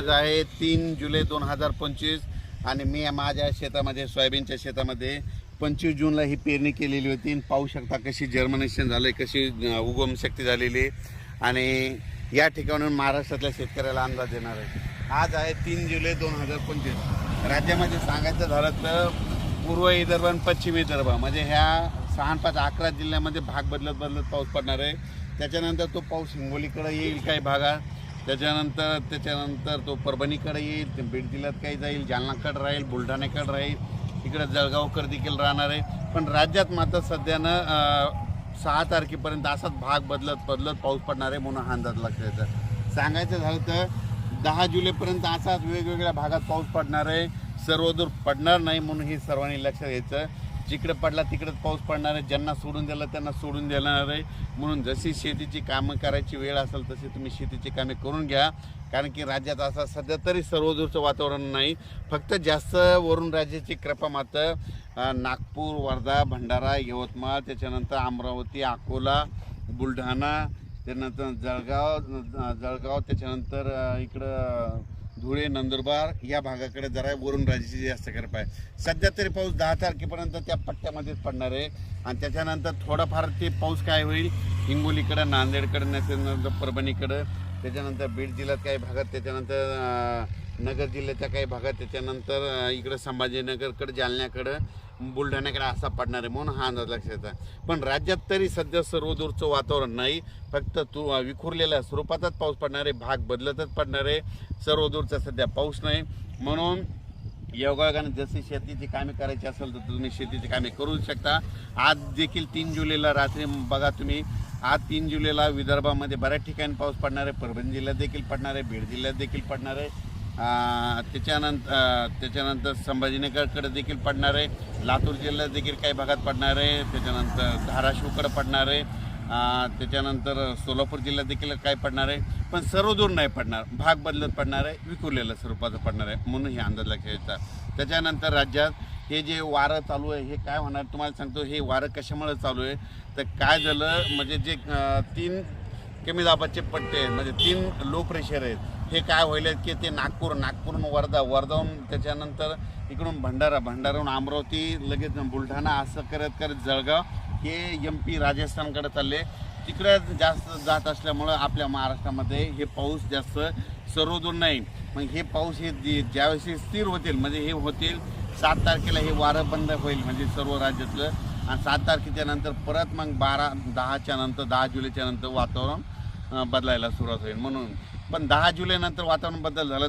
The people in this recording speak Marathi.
आज आहे तीन जुलै दोन हजार पंचवीस आणि मी माझ्या शेतामध्ये सोयाबीनच्या शेतामध्ये पंचवीस जूनला ही पेरणी केलेली होती. पाहू शकता कशी जर्मनेशन झालं कशी उगम शक्ती झालेली आहे. आणि या ठिकाणून महाराष्ट्रातल्या शेतकऱ्याला अंदाज देणार आहे. आज आहे तीन जुलै दोन हजार पंचवीस. राज्यामध्ये सांगायचं झालं तर पूर्व विदर्भ आणि पश्चिम विदर्भ म्हणजे ह्या सहा पाच अकरा जिल्ह्यामध्ये भाग बदलत बदलत पाऊस पडणार आहे. त्याच्यानंतर तो पाऊस हिंगोलीकडे येईल काही भागात. त्याच्यानंतर त्याच्यानंतर तो परभणीकडे येईल ते बीड जिल्ह्यात काही जाईल जालनाकडे राहील बुलढाण्याकडे राहील. इकडे जळगावकर देखील राहणार आहे. पण राज्यात मात्र सध्यानं सहा तारखेपर्यंत असाच भाग बदलत बदलत पाऊस पडणार आहे म्हणून हा अंदाज लक्षात येतं. सांगायचं झालं तर दहा जुलैपर्यंत असाच वेगवेगळ्या भागात पाऊस पडणार आहे. सर्वदूर पडणार नाही म्हणून हे सर्वांनी लक्षात घ्यायचं. जिकडे पडला तिकडेच पाऊस पडणार आहे. ज्यांना सोडून दिला त्यांना सोडून देणार आहे. म्हणून जशी शेतीची कामं करायची वेळ असेल तशी तुम्ही शेतीची कामे करून घ्या. कारण की राज्यात असं सध्या तरी सर्वदूरचं वातावरण नाही. फक्त जास्त वरून राज्याची कृपा मात्र नागपूर वर्धा भंडारा यवतमाळ त्याच्यानंतर अमरावती अकोला बुलढाणा त्यानंतर जळगाव जळगाव त्याच्यानंतर इकडं धुळे नंदुरबार या भागाकडे जरा वरून राज्याची जास्त करप आहे. सध्या तरी पाऊस दहा तारखेपर्यंत त्या पट्ट्यामध्येच पडणार आहे. आणि त्याच्यानंतर थोडाफार ते पाऊस काय होईल हिंगोलीकडं नांदेडकडं त्याच्यानंतर परभणीकडं त्याच्यानंतर बीड जिल्ह्यात काही भागात त्याच्यानंतर नगर जिल्ह्याच्या काही भागात त्याच्यानंतर इकडं संभाजीनगरकडं जालन्याकडं बुलढाण्याकडे असा पडणार आहे म्हणून हा अंदाज लक्षात येतात पण राज्यात तरी सध्या सर्वदूरचं वातावरण नाही. फक्त तू विखुरलेल्या स्वरूपातच पाऊस पडणार आहे भाग बदलतच पडणार आहे. सर्वदूरचा सध्या पाऊस नाही. म्हणून योगायोगाने जशी शेतीची कामे करायची असेल तर तुम्ही शेतीची कामे करू शकता. आज देखील तीन जुलैला रात्री बघा तुम्ही आज तीन जुलैला विदर्भामध्ये बऱ्याच ठिकाणी पाऊस पडणार आहे. परभणी जिल्ह्यात देखील पडणार आहे बीड जिल्ह्यात देखील पडणार आहे. त्याच्यानंतर त्याच्यानंतर संभाजीनगरकडे देखील पडणार आहे. लातूर जिल्ह्यात देखील काही भागात पडणार आहे. त्याच्यानंतर धाराशिवकडे पडणार आहे. त्याच्यानंतर सोलापूर जिल्ह्यात देखील काय पडणार आहे. पण सर्व दूर नाही पडणार. भाग बदलत पडणार आहे. विखुरलेल्या स्वरूपाचं पडणार आहे. म्हणून हे अंदाज लक्षात येतात त्याच्यानंतर राज्यात हे जे वारं चालू आहे हे काय होणार तुम्हाला सांगतो. हे वारं कशामुळे चालू आहे? तर काय झालं? म्हणजे जे तीन कमी दाबाचे पट्टे आहेत. म्हणजे तीन लो प्रेशर आहेत. हे काय होईल की ते नागपूर नागपूरहून वर्धा वर्धाहून त्याच्यानंतर इकडून भंडारा भंडाराहून अमरावती लगेच बुलढाणा असं करत करत जळगाव हे एम पी राजस्थानकडे चालले. तिकडे जास्त जात असल्यामुळं आपल्या महाराष्ट्रामध्ये हे पाऊस जास्त सर्वदूर नाही. मग हे पाऊस हे ज्यावेळेस हे स्थिर होतील म्हणजे हे होतील सात तारखेला हे वारं बंद होईल म्हणजे सर्व राज्यातलं. आणि सात तारखेच्या नंतर परत मग बारा दहाच्या नंतर दहा जुलैच्या नंतर वातावरण बदलायला सुरुवात होईल. म्हणून पण दहा जुलैनंतर वातावरण बदल झालं